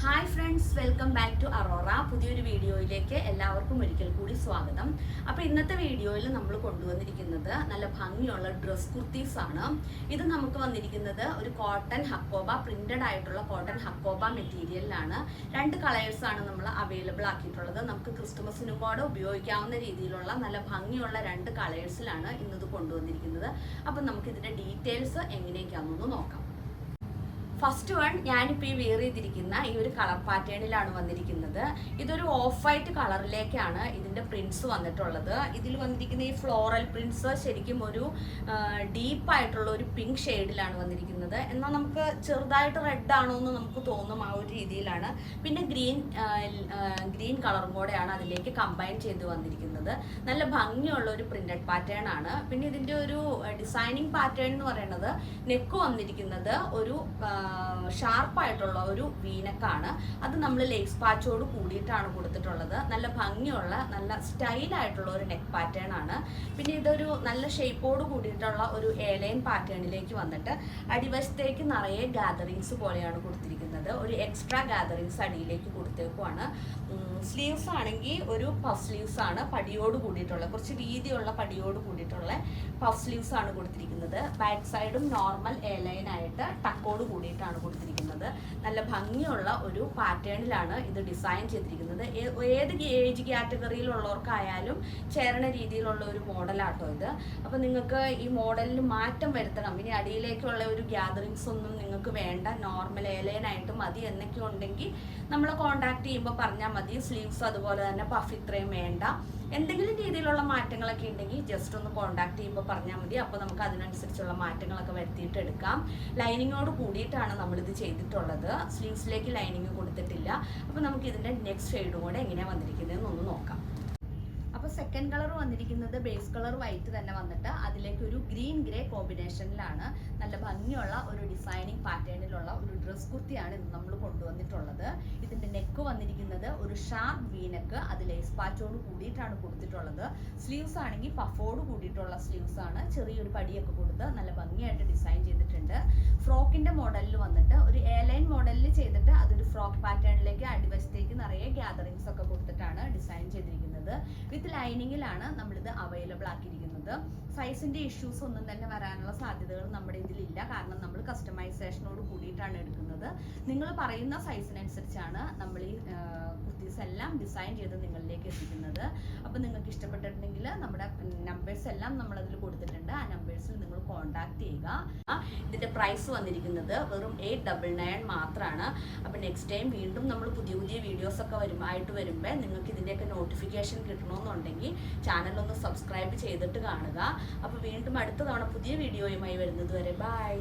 Hi friends welcome back to Aurora പുതിയൊരു വീഡിയോയിലേക്ക് എല്ലാവർക്കും ഒരിക്കൽ കൂടി സ്വാഗതം. അപ്പോൾ ഇന്നത്തെ വീഡിയോയിൽ നമ്മൾ കൊണ്ടുവന്നിരിക്കുന്നത് നല്ല ഭംഗിയുള്ള ഡ്രസ് കുർത്തീസ് ആണ്. ഇത് നമുക്ക് വന്നിരിക്കുന്നത് ഒരു കോട്ടൺ ഹക്കോബ പ്രിന്റഡ് ആയിട്ടുള്ള കോട്ടൺ ഹക്കോബ മെറ്റീരിയലിലാണ് രണ്ട് കളേഴ്സ് ആണ് നമ്മൾ അവൈലബിൾ ആക്കിയിട്ടുള്ളത്. നമുക്ക് ക്രിസ്തുമസിനും കൂടെ ഉപയോഗിക്കാവുന്ന രീതിയിലുള്ള നല്ല ഭംഗിയുള്ള രണ്ട് കളേഴ്സിലാണ് ഇന്നത് കൊണ്ടുവന്നിരിക്കുന്നത്. അപ്പം നമുക്ക് ഇതിന്റെ ഡീറ്റെയിൽസ് എങ്ങനെയൊക്കെയാണെന്നൊന്ന് നോക്കാം. ഫസ്റ്റ് വൺ ഞാനിപ്പോൾ ഈ വെയർ ചെയ്തിരിക്കുന്ന ഈ ഒരു കളർ പാറ്റേണിലാണ് വന്നിരിക്കുന്നത്. ഇതൊരു ഓഫ് വൈറ്റ് കളറിലേക്കാണ് ഇതിന്റെ പ്രിൻസ് വന്നിട്ടുള്ളത്. ഇതിൽ വന്നിരിക്കുന്ന ഈ ഫ്ലോറൽ പ്രിൻസ് ശരിക്കും ഒരു ഡീപ്പായിട്ടുള്ള ഒരു പിങ്ക് ഷെയ്ഡിലാണ് വന്നിരിക്കുന്നത്. എന്നാൽ നമുക്ക് ചെറുതായിട്ട് റെഡ് ആണോ എന്ന് നമുക്ക് തോന്നും ആ ഒരു രീതിയിലാണ്. പിന്നെ ഗ്രീൻ ഗ്രീൻ കളറും കൂടെയാണ് അതിലേക്ക് കമ്പൈൻ ചെയ്ത് വന്നിരിക്കുന്നത്. നല്ല ഭംഗിയുള്ള ഒരു പ്രിന്റഡ് പാറ്റേൺ ആണ്. പിന്നെ ഇതിന്റെ ഒരു ഡിസൈനിങ് പാറ്റേൺ എന്ന് പറയുന്നത് നെക്ക് വന്നിരിക്കുന്നത് ഒരു ഷാർപ്പായിട്ടുള്ള ഒരു വീനക്കാണ്. അത് നമ്മൾ ലേസ് പാച്ചോട് കൂടിയിട്ടാണ് കൊടുത്തിട്ടുള്ളത്. നല്ല ഭംഗിയുള്ള നല്ല സ്റ്റൈലായിട്ടുള്ള ഒരു നെക്ക് പാറ്റേൺ ആണ്. പിന്നെ ഇതൊരു നല്ല ഷേപ്പോട് കൂടിയിട്ടുള്ള ഒരു ഏലൈൻ പാറ്റേണിലേക്ക് വന്നിട്ട് അടിവശത്തേക്ക് നിറയെ ഗാദറിങ്സ് പോലെയാണ് കൊടുത്തിരിക്കുന്നത്. ഒരു എക്സ്ട്രാ ഗാദറിങ്സ് അടിയിലേക്ക് കൊടുത്തേക്കുവാണ്. സ്ലീവ്സ് ആണെങ്കിൽ ഒരു പഫ് സ്ലീവ്സ് ആണ് പടിയോട് കൂടിയിട്ടുള്ള കുറച്ച് വീതിയുള്ള പടിയോട് കൂടിയിട്ടുള്ള പഫ് സ്ലീവ്സ് ആണ് കൊടുത്തിരിക്കുന്നത്. ബാക്ക് സൈഡും നോർമൽ എ ലൈൻ ആയിട്ട് ടക്കോട് കൂടിയിട്ടാണ് കൊടുത്തിരിക്കുന്നത്. നല്ല ഭംഗിയുള്ള ഒരു പാറ്റേണിലാണ് ഇത് ഡിസൈൻ ചെയ്തിരിക്കുന്നത്. ഏത് ഏജ് കാറ്റഗറിയിലുള്ളവർക്കായാലും ചേരണ രീതിയിലുള്ള ഒരു മോഡലാട്ടോ ഇത്. അപ്പോൾ നിങ്ങൾക്ക് ഈ മോഡലിൽ മാറ്റം വരുത്തണം. ഇനി അടിയിലേക്കുള്ള ഒരു ഗ്യാതറിങ്സ് ഒന്നും നിങ്ങൾക്ക് വേണ്ട. നോർമൽ എ ലൈൻ ആയിട്ട് മതി എന്നൊക്കെ ഉണ്ടെങ്കിൽ നമ്മൾ കോൺടാക്ട് ചെയ്യുമ്പോൾ പറഞ്ഞാൽ മതി. സ്ലീവ്സ് അതുപോലെ തന്നെ പഫ് ഇത്രയും വേണ്ട. എന്തെങ്കിലും രീതിയിലുള്ള മാറ്റങ്ങളൊക്കെ ഉണ്ടെങ്കിൽ ജസ്റ്റ് ഒന്ന് കോണ്ടാക്ട് ചെയ്യുമ്പോൾ പറഞ്ഞാൽ മതി. അപ്പോൾ നമുക്ക് അതിനനുസരിച്ചുള്ള മാറ്റങ്ങളൊക്കെ വരുത്തിയിട്ട് എടുക്കാം. ലൈനിങ്ങോട് കൂടിയിട്ടാണ് നമ്മളിത് ചെയ്തിട്ടുള്ളത്. സ്ലീവ്സിലേക്ക് ലൈനിങ് കൊടുത്തിട്ടില്ല. അപ്പോൾ നമുക്ക് ഇതിന്റെ നെക്സ്റ്റ് ഷെയ്ഡും കൂടെ എങ്ങനെയാണ് വന്നിരിക്കുന്നതെന്ന് ഒന്ന് നോക്കാം. സെക്കൻഡ് കളർ വന്നിരിക്കുന്നത് ബേസ് കളർ വൈറ്റ് തന്നെ വന്നിട്ട് അതിലേക്ക് ഒരു ഗ്രീൻ ഗ്രേ കോമ്പിനേഷനിലാണ് നല്ല ഭംഗിയുള്ള ഒരു ഡിസൈനിങ് പാറ്റേണിലുള്ള ഒരു ഡ്രസ് കുർത്തിയാണ് ഇന്ന് നമ്മൾ കൊണ്ടുവന്നിട്ടുള്ളത്. ഇതിന്റെ നെക്ക് വന്നിരിക്കുന്നത് ഒരു ഷാർപ്പ് വീനക്ക് അത് ലേസ് പാച്ചോട് കൂടിയിട്ടാണ് കൊടുത്തിട്ടുള്ളത്. സ്ലീവ്സ് ആണെങ്കിൽ പഫോട് കൂടിയിട്ടുള്ള സ്ലീവ്സ് ആണ്. ചെറിയൊരു പടിയൊക്കെ കൊടുത്ത് നല്ല ഭംഗിയായിട്ട് ഡിസൈൻ ചെയ്തിട്ടുണ്ട്. ഫ്രോക്കിന്റെ മോഡലിൽ വന്നിട്ട് ഒരു എയർലൈൻ മോഡലിൽ ചെയ്തിട്ട് അതൊരു ഫ്രോക്ക് പാറ്റേണിലേക്ക് അടിവശത്തേക്ക് നിറയെ ഗ്യാതറിങ്സ് ഒക്കെ കൊടുത്തിട്ടാണ് ഡിസൈൻ ചെയ്തിരിക്കുന്നത്. വിത്ത് ലൈനിങ്ങിലാണ് നമ്മളിത് അവൈലബിൾ ആക്കിയിരിക്കുന്നത്. സൈസിന്റെ ഇഷ്യൂസ് ഒന്നും തന്നെ വരാനുള്ള സാധ്യതകൾ നമ്മുടെ ഇതിലില്ല. കാരണം നമ്മൾ കസ്റ്റമൈസേഷനോട് കൂടിയിട്ടാണ് എടുക്കുന്നത്. നിങ്ങൾ പറയുന്ന സൈസിനനുസരിച്ചാണ് നമ്മൾ ഈ കുർത്തീസ് എല്ലാം ഡിസൈൻ ചെയ്ത് നിങ്ങളിലേക്ക് എത്തിക്കുന്നത്. അപ്പോൾ നിങ്ങൾക്ക് ഇഷ്ടപ്പെട്ടിട്ടുണ്ടെങ്കിൽ നമ്മുടെ നമ്പേഴ്സ് എല്ലാം നമ്മൾ അതിൽ കൊടുത്തിട്ടുണ്ട്. കോൺടാക്ട് ചെയ്യുക. ഇതിന്റെ പ്രൈസ് വന്നിരിക്കുന്നത് വെറും എയ്റ്റ് ഡബിൾ നയൻ മാത്രമാണ് അപ്പോൾ നെക്സ്റ്റ് ടൈം വീണ്ടും നമ്മൾ പുതിയ പുതിയ വീഡിയോസ് ഒക്കെ വരും ആയിട്ട് വരുമ്പോൾ നിങ്ങൾക്ക് ഇതിന്റെയൊക്കെ നോട്ടിഫിക്കേഷൻ കിട്ടണമെന്നുണ്ടെങ്കിൽ ചാനൽ ഒന്ന് സബ്സ്ക്രൈബ് ചെയ്തിട്ട് കാണുക. അപ്പോൾ വീണ്ടും അടുത്ത തവണ പുതിയ വീഡിയോയുമായി വരുന്നത് വരെ ബൈ